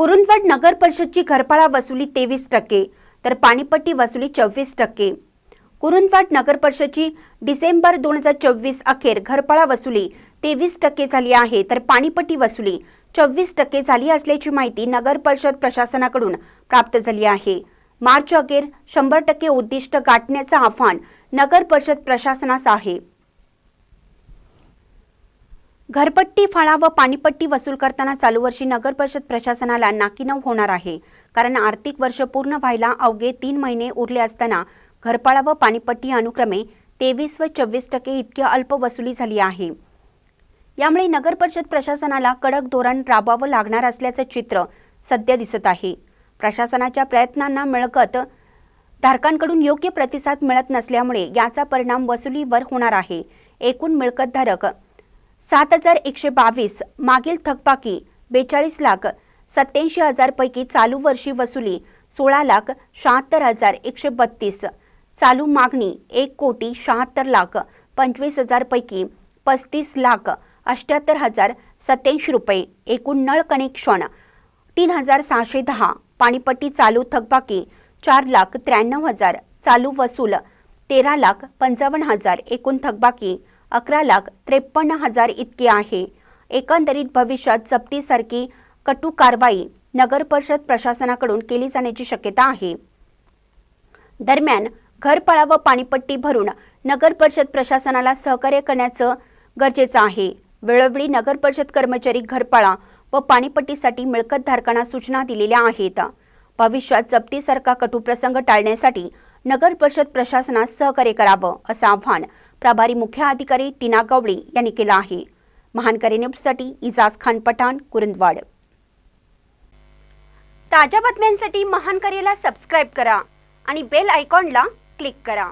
कुरुंदवाड नगर परिषदची घरपाळा वसुली तेवीस टक्के तर पाणीपट्टी वसुली चोवीस टक्के. कुरुंदवाड नगर परिषदची डिसेंबर दोन हजार चोवीस अखेर घरपाळा वसुली तेवीस टक्के झाली आहे तर पाणीपट्टी वसुली चोवीस टक्के झाली असल्याची माहिती नगर परिषद प्रशासनाकडून प्राप्त झाली आहे. मार्च अखेर शंभर टक्के उद्दिष्ट गाठण्याचं आव्हान नगर परिषद प्रशासनास आहे. घरपट्टी फळा व पाणीपट्टी वसूल करताना चालू वर्षी नगर परिषद प्रशासनाला नाकीनऊ होणार आहे. कारण आर्थिक वर्ष पूर्ण व्हायला अवघे तीन महिने उरले असताना घरपाळा व पाणीपट्टी अनुक्रमे तेवीस व चोवीस टक्के इतकी अल्प वसुली झाली आहे. यामुळे नगर परिषद प्रशासनाला कडक धोरण राबवावं लागणार असल्याचं चित्र सध्या दिसत आहे. प्रशासनाच्या प्रयत्नांना मिळकत धारकांकडून योग्य प्रतिसाद मिळत नसल्यामुळे याचा परिणाम वसुलीवर होणार आहे. एकूण मिळकतधारक सात हजार एकशे बावीस मागील थकबाकी बेचाळीस लाख सत्याऐंशी हजारपैकी चालू वर्षी वसुली सोळा लाख शहात्तर हजार एकशे बत्तीस. चालू मागणी एक कोटी शहात्तर लाख पंचवीस हजारपैकी पस्तीस लाख अष्ट्याहत्तर हजार सत्याऐंशी रुपये. एकूण नळ कनेक्शन तीन हजार सहाशे दहा. पाणीपट्टी चालू थकबाकी चार लाख त्र्याण्णव हजार. चालू वसूल तेरा लाख पंचावन्न हजार. एकूण थकबाकी अकरा लाख त्रेपन्न हजार इतकी आहे. एकंदरीत भविष्यात जप्तीसारखी कटू कारवाई नगर परिषद प्रशासनाकडून केली जाण्याची शक्यता आहे. दरम्यान घरपळा व पाणीपट्टी भरून नगर परिषद प्रशासनाला सहकार्य करण्याचं गरजेचं आहे. वेळोवेळी नगर परिषद कर्मचारी घरपाळा व पाणीपट्टीसाठी मिळकतधारकांना सूचना दिलेल्या आहेत. भविष्यात जप्तीसारखा कटुप्रसंग टाळण्यासाठी नगर परिषद प्रशासनास सहकार्य करावं असं आव्हान प्रभारी मुख्य अधिकारी टीना गवळी यांनी केलं आहे. महानकरी न्यूजसाठी इजाज खान पठाण कुरुंदवाड. ताज्या बातम्यांसाठी महानकरेला सबस्क्राईब करा आणि बेल आयकॉनला क्लिक करा.